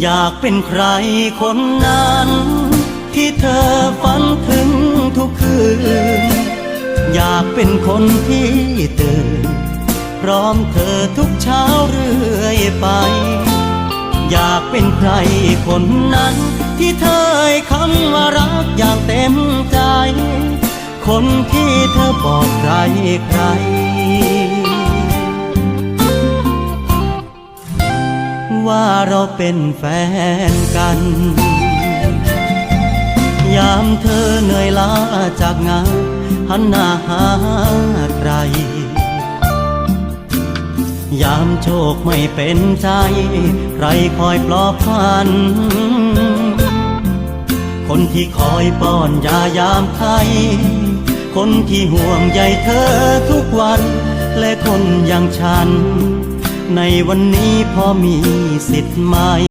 อยากเป็นใครคนนั้น ที่เธอฝันถึงทุกคืน อยากเป็นคนที่ตื่น พร้อมเธอทุกเช้าเรื่อยไป อยากเป็นใครคนนั้น ที่เธอคำว่ารักอย่างเต็มใจ คนที่เธอบอกใครใคร ว่าเราเป็นแฟนกัน ยามเธอเหนื่อยล้าจากงานหันหน้าหาใคร ยามโชคไม่เป็นใจ ใครคอยปลอบพัน คนที่คอยป้อนยายามไข้คนที่ห่วงใยเธอทุกวัน และคนอย่างฉัน ในวันนี้พอมีสิทธิ์ไหม